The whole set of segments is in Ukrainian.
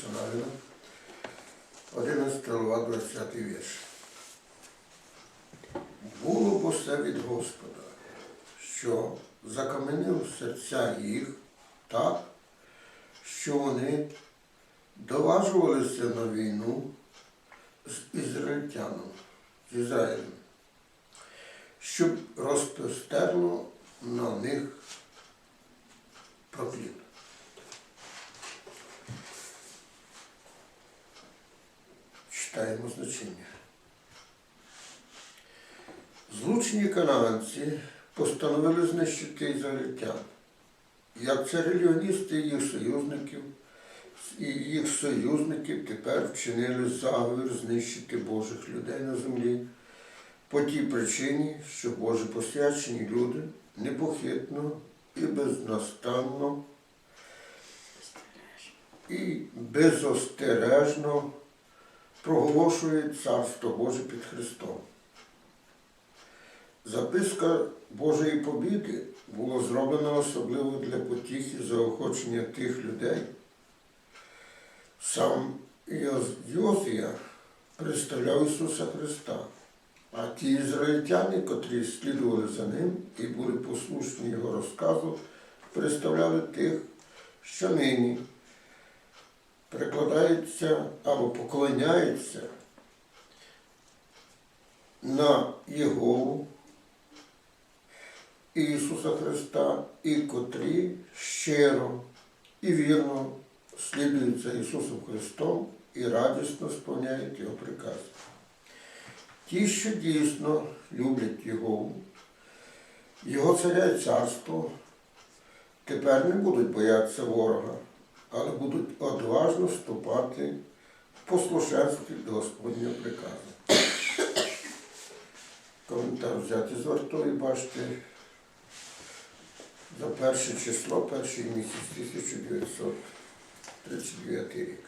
Ісуса 11 глава, 20 вірш. Було б усе від Господа, що закаменив серця їх так, що вони доважувалися на війну з ізраїльтяном, з Ізраїлем, щоб розпростерло на них проклін. Читаємо значення. Злучні канадці постановили знищити ізраїльтян. Як це релігіоністи і їх союзників, і їх союзників тепер вчинили заговір знищити Божих людей на землі по тій причині, що Боже посвячені люди непохитно і безнастанно і безостережно проголошують Царство Боже під Христом. Записка Божої побіди була зроблена особливо для потіхи заохочення тих людей. Сам Йоз- Йозія представляв Ісуса Христа, а ті ізраїльтяни, котрі слідували за ним і були послушні Його розказу, представляли тих, що нині прикладаються або поклоняються на Єгову Ісуса Христа, і котрі щиро і вірно слідують за Ісусом Христом і радісно сповняють Його прикази. Ті, що дійсно люблять Його, Його царя і царство, тепер не будуть боятися ворога, але будуть одважно вступати в послушенстві до Господнього приказу. Коментар взяти з вартої, бачите, за перше число, перший місяць 1939 рік.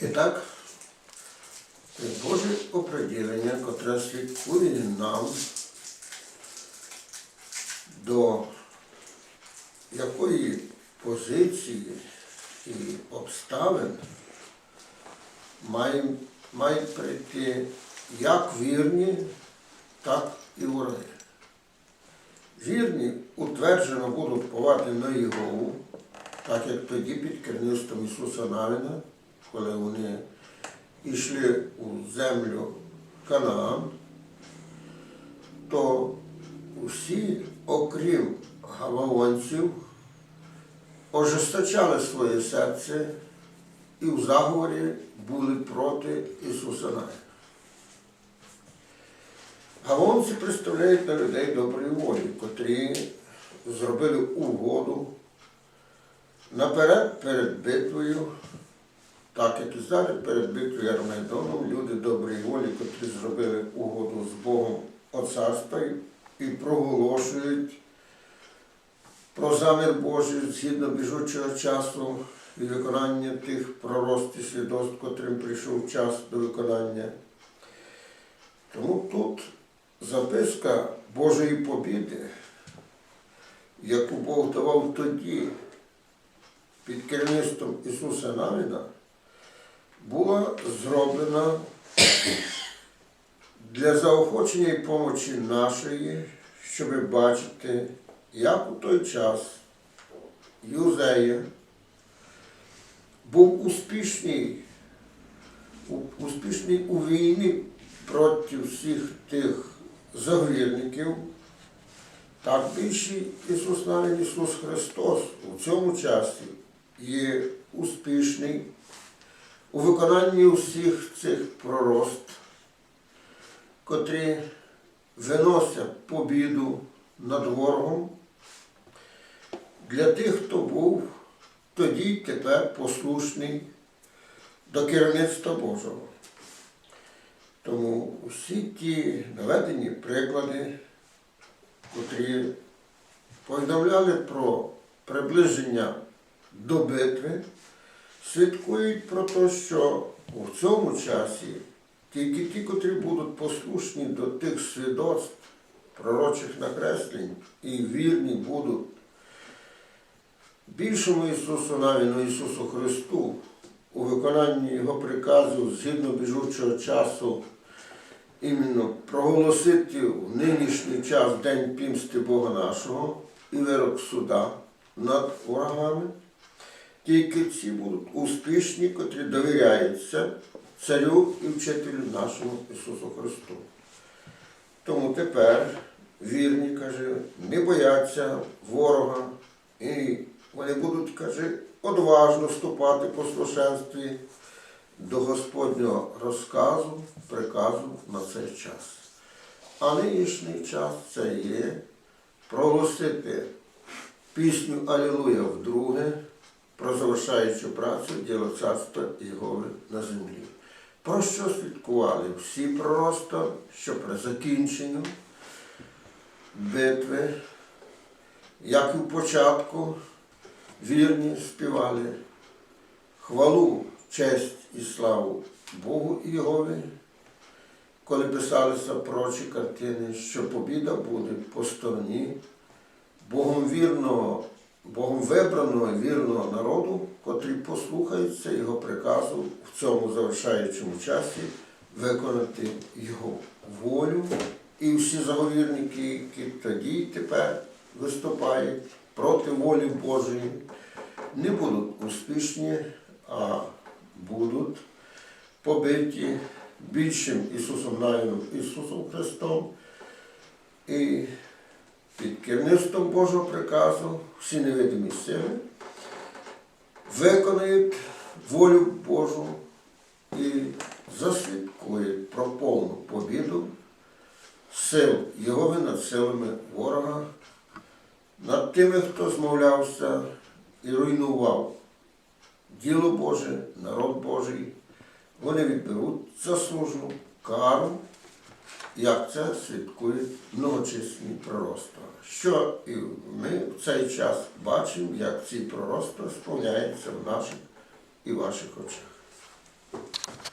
І так, Боже оприділення, котре слідкує нам до якої позиції і обставин мають, мають прийти як вірні, так і вороги. Вірні утверджено будуть повати на Єгову, так як тоді під керівництвом Ісуса Навіна, коли вони йшли у землю Канаан, то усі, окрім гаваонців, ожесточали своє серце і в заговорі були проти Ісуса Навіна. Гавонці представляють на людей доброї волі, котрі зробили угоду наперед перед битвою, так як і зараз перед битвою Армагеддоном, люди доброї волі, котрі зробили угоду з Богом о царстві і проголошують про замір Божий згідно біжучого часу і виконання тих пророцтв і свідоцтв, котрим прийшов час до виконання. Тому тут записка Божої побіди, яку Бог давав тоді під керівництвом Ісуса Навіна, була зроблена для заохочення і помочі нашої, щоб бачити, як у той час Юзея був успішний, успішний у війні проти всіх тих заговірників, так більше Ісус навіть Ісус Христос у цьому часі є успішний у виконанні усіх цих пророцтв, котрі виносять побіду над ворогом для тих, хто був тоді тепер послушний до керівництва Божого. Тому усі ті наведені приклади, котрі повідомляли про приближення до битви, свідкують про те, що у цьому часі тільки ті, котрі будуть послушні до тих свідоцтв, пророчих накреслень і вірні будуть більшому Ісусу навіну Ісусу Христу у виконанні Його приказу згідно біжучого часу іменно проголосити в нинішній час День пімсти Бога нашого і вирок суда над ворогами. Тільки ці будуть успішні, котрі довіряються царю і вчителю нашому Ісусу Христу. Тому тепер вірні, каже, не бояться ворога, і вони будуть, каже, одважно вступати по слушенстві до Господнього розказу, приказу на цей час. А нинішній час це є проголосити пісню Алілуя вдруге про завершаючу працю діло царства Єгови на землі. Про що слідкували всі пророцтва, що при закінченню битви, як і в початку, вірні співали хвалу, честь і славу Богу і Єгові, коли писалися прочі картини, що побіда буде по стороні Богом вірного, Богом вибраного вірного народу, котрий послухається Його приказу в цьому завершаючому часі виконати Його волю. І всі заговірники, які тоді і тепер виступають проти волі Божої, не будуть успішні, а будуть побиті більшим Ісусом Навіном, Ісусом Христом. І під керівництвом Божого приказу всі невидимі сили виконають волю Божу і засвідкують про повну побіду сил Єгови над силами ворога, над тими, хто змовлявся і руйнував діло Боже, народ Божий. Вони відберуть заслужену кару як це свідкують многочисленні пророцтва. Що і ми в цей час бачимо, як ці пророцтва сповняються в наших і ваших очах.